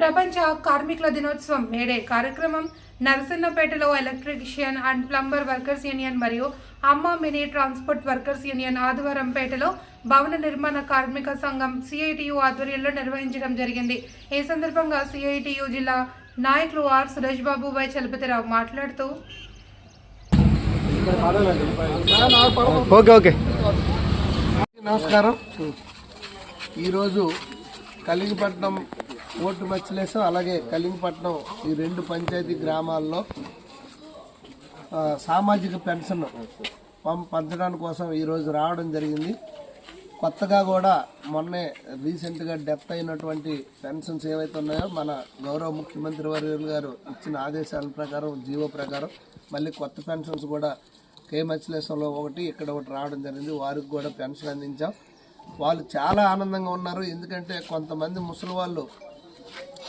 ప్రపంచ కార్మికుల దినోత్సవం మేడే కార్యక్రమం నరసన్నపేటలో electrician and plumber workers union మరియు అమ్మ మినీ ట్రాన్స్పోర్ట్ వర్కర్స్ యూనియన్ ఆదివారంపేటలో భవన నిర్మాణ కార్మిక సంఘం సిఐటియు ఆధ్వర్యంలో నిర్వహించడం జరిగింది. ఈ సందర్భంగా సిఐటియు జిల్లా నాయకులు ఆర్ సురేష్ బాబు వై చలపతిరావు మాట్లాడుతూ ఓకే ఓకే. నమస్కారం. ఈరోజు కలింగపట్నం ఓటు మచ్చలేసం. అలాగే కలింగపట్నం ఈ రెండు పంచాయతీ గ్రామాల్లో సామాజిక పెన్షన్ పం- పంచడం కోసం ఈరోజు రావడం జరిగింది. కొత్తగా కూడా మొన్నే రీసెంట్గా డెత్ అయినటువంటి పెన్షన్స్ ఏవైతే ఉన్నాయో మన గౌరవ ముఖ్యమంత్రి వర్యులు గారు ఇచ్చిన ఆదేశాల ప్రకారం జీవో ప్రకారం మళ్ళీ కొత్త పెన్షన్స్ కూడా కే మచ్చలేశంలో ఒకటి ఇక్కడ ఒకటి రావడం జరిగింది. వారికి కూడా పెన్షన్ అందించాం. వాళ్ళు చాలా ఆనందంగా ఉన్నారు. ఎందుకంటే కొంతమంది ముసలి వాళ్ళు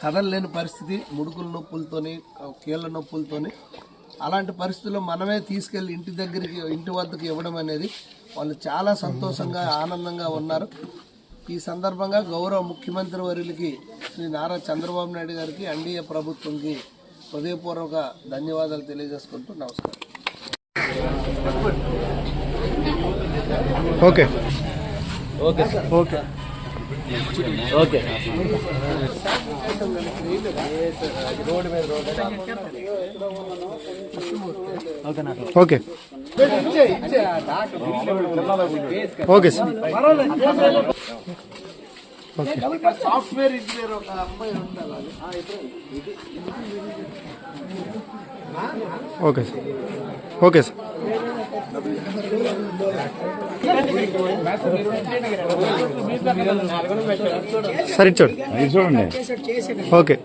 కదలలేని పరిస్థితి ముడుకుల నొప్పులతోని కీళ్ళ నొప్పులతోని. అలాంటి పరిస్థితుల్లో మనమే తీసుకెళ్ళి ఇంటి దగ్గరికి ఇంటి వద్దకు ఇవ్వడం అనేది వాళ్ళు చాలా సంతోషంగా ఆనందంగా ఉన్నారు. ఈ సందర్భంగా గౌరవ ముఖ్యమంత్రి వర్యులకి శ్రీ నారా చంద్రబాబు నాయుడు గారికి ఎన్డీఏ ప్రభుత్వంకి హృదయపూర్వక ధన్యవాదాలు తెలియజేసుకుంటూ నమస్కారం. Okay. Okay. Okay. Okay. Okay. Okay sir. Software engineer ఒక అమ్మాయి ఉండాలి ఓకే సార్. Okay sir. సరే చూడండి. చూడండి ఓకే.